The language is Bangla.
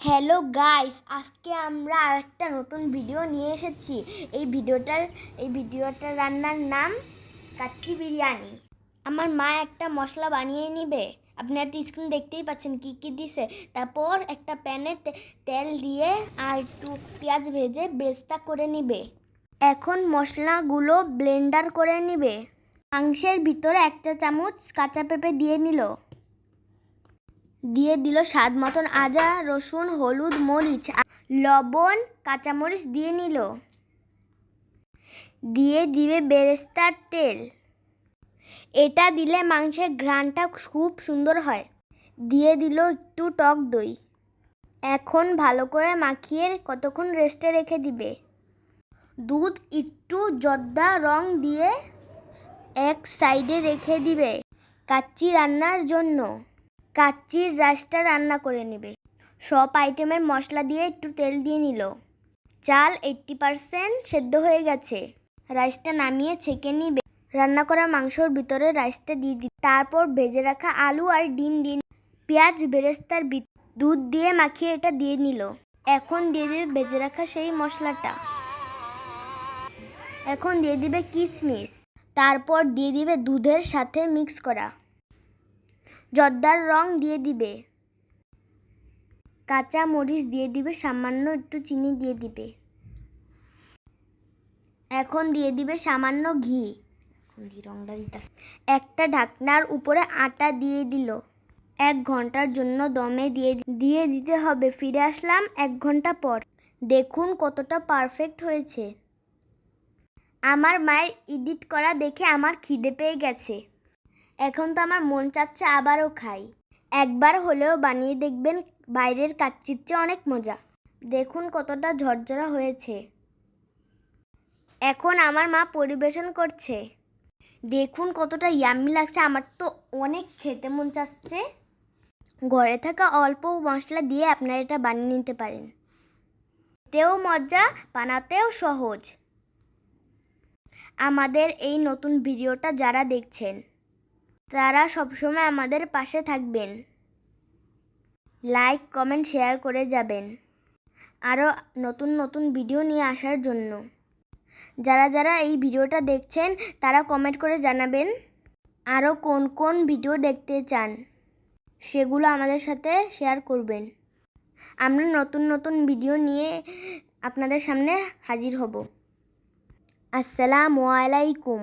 হ্যালো গাইস আজকে আমরা আরেকটা নতুন ভিডিও নিয়ে এসেছি। এই ভিডিওটার এই ভিডিওটার রান্নার নাম কাচ্চি বিরিয়ানি। আমার মা একটা মশলা বানিয়ে নিবে। আপনারা তো স্ক্রিন দেখতেই পাচ্ছেন কী কী দিছে। তারপর একটা প্যানে তেল দিয়ে আর একটু পেঁয়াজ ভেজে বেস্তা করে নিবে। এখন মশলাগুলো ব্লেন্ডার করে নিবে। মাংসের ভিতরে একটা চামচ কাঁচা পেঁপে দিয়ে নিল। দিয়ে দিল স্বাদ মতন আদা, রসুন, হলুদ, মরিচ লবণ, কাঁচামরিচ দিয়ে নিল। দিয়ে দিবে বেরেস্তার তেল। এটা দিলে মাংসের ঘ্রাণটা খুব সুন্দর হয়। দিয়ে দিল একটু টক দই। এখন ভালো করে মাখিয়ে কতক্ষণ রেস্টে রেখে দিবে? দুধ একটু জর্দা রং দিয়ে এক সাইডে রেখে দিবে কাচ্চি রান্নার জন্য। কাচ্চির রাইসটা রান্না করে নেবে। সব আইটেমের মশলা দিয়ে একটু তেল দিয়ে নিল। চাল এইট্টি পারসেন্ট সেদ্ধ হয়ে গেছে। রাইসটা নামিয়ে ছেঁকে নিবে। রান্না করা মাংসর ভিতরে রাইসটা দিয়ে দিবে। তারপর ভেজে রাখা আলু আর ডিম দিয়ে পেঁয়াজ বেরেস্তার দুধ দিয়ে মাখিয়ে এটা দিয়ে নিল। এখন দিয়ে দিবে ভেজে রাখা সেই মশলাটা। এখন দিয়ে দিবে কিশমিশ তারপর দিয়ে দিবে দুধের সাথে মিক্স করা। জর্দার রং দিয়ে দিবে। কাঁচা মরিচ দিয়ে দিবে, সামান্য একটু চিনি দিয়ে দিবে। এখন দিয়ে দিবে সামান্য ঘি। রংটা দিতেছে। একটা ঢাকনার উপরে আটা দিয়ে দিল। এক ঘণ্টার জন্য দমে দিয়ে দিয়ে দিতে হবে। ফিরে আসলাম এক ঘণ্টা পর। দেখুন কতটা পারফেক্ট হয়েছে। আমার মায়ের এডিট করা দেখে আমার খিদে পেয়ে গেছে। এখন তো আমার মন চাচ্ছে আবারও খাই। একবার হলেও বানিয়ে দেখবেন বাইরের কাচ্চির চেয়ে অনেক মজা। দেখুন কতটা ঝরঝরা হয়েছে। এখন আমার মা পরিবেশন করছে। দেখুন কতটা ইয়াম্মি লাগছে, আমার তো অনেক খেতে মন চাচ্ছে। ঘরে থাকা অল্প মশলা দিয়ে আপনারা এটা বানিয়ে নিতে পারেন। খেতেও মজা, বানাতেও সহজ। আমাদের এই নতুন ভিডিওটা যারা দেখছেন তারা সবসময় আমাদের পাশে থাকবেন। লাইক কমেন্ট শেয়ার করে যাবেন। আরও নতুন নতুন ভিডিও নিয়ে আসার জন্য। যারা যারা এই ভিডিওটা দেখছেন, তারা কমেন্ট করে জানাবেন আরও কোন কোন ভিডিও দেখতে চান। সেগুলো আমাদের সাথে শেয়ার করবেন। আমরা নতুন নতুন ভিডিও নিয়ে আপনাদের সামনে হাজির হব। আসসালামু আলাইকুম।